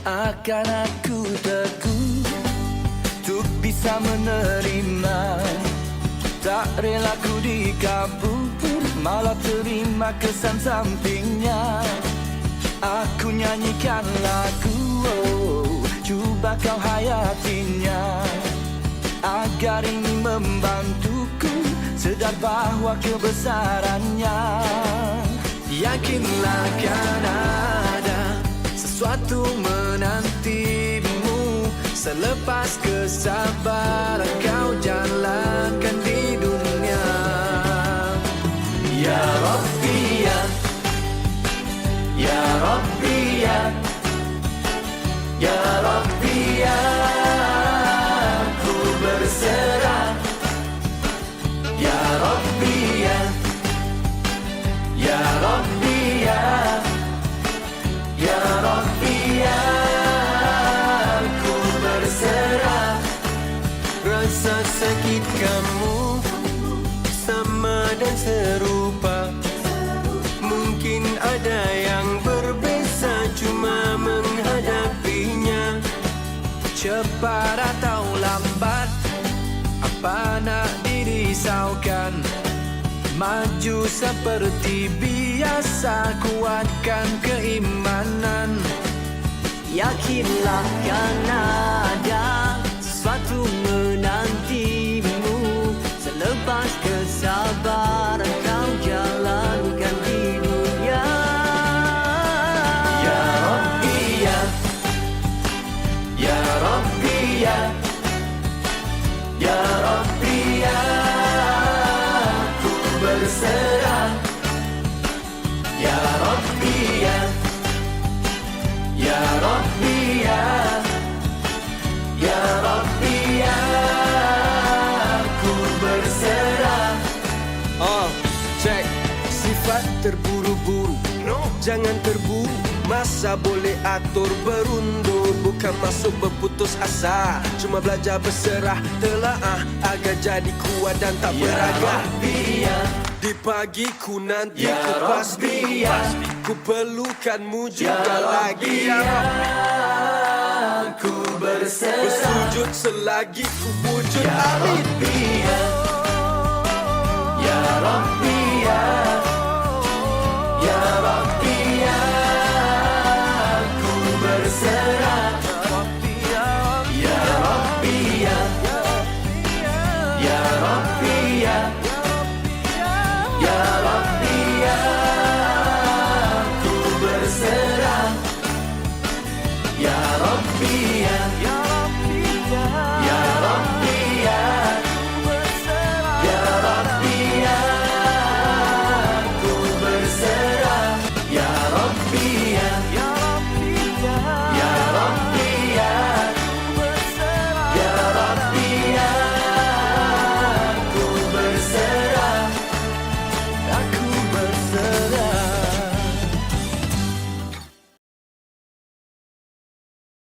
Akan aku teguh Untuk bisa menerima. Tak rela ku dikabur Malah terima kesan sampingnya. Aku nyanyikan lagu oh, Cuba kau hayatinya. Agar ini membantuku Sedar bahawa kebesarannya. Yakinlah kan ada Sesuatu menantimu Selepas kesabaran kau jalankan di dunia sakit kamu sama dan serupa. Mungkin ada yang berbeza cuma menghadapinya. Cepat atau lambat Apa nak dirisaukan? Maju seperti biasa Kuatkan keimanan. Yakinlah kan ada ya Ya Rabbi ya Ku berserah. Ya Rabbi ya. Ya Rabbi ya. Ya Rabbi ya Ku berserah. Oh, check. Sifat terburu-buru. No. Jangan terburu. Masa boleh atur berundur Bukan masuk berputus asa. Cuma belajar berserah. Telaah Agar jadi kuat dan tak Ya beragah. Rabbi ya Di pagi ku nanti Ya ku pasti ya. Ku perlukanmu Ya juga lagi. Ya ya Rabbi. Ku berserah. Bersujud selagi ku wujud. Ya amin. Ya Ya Ya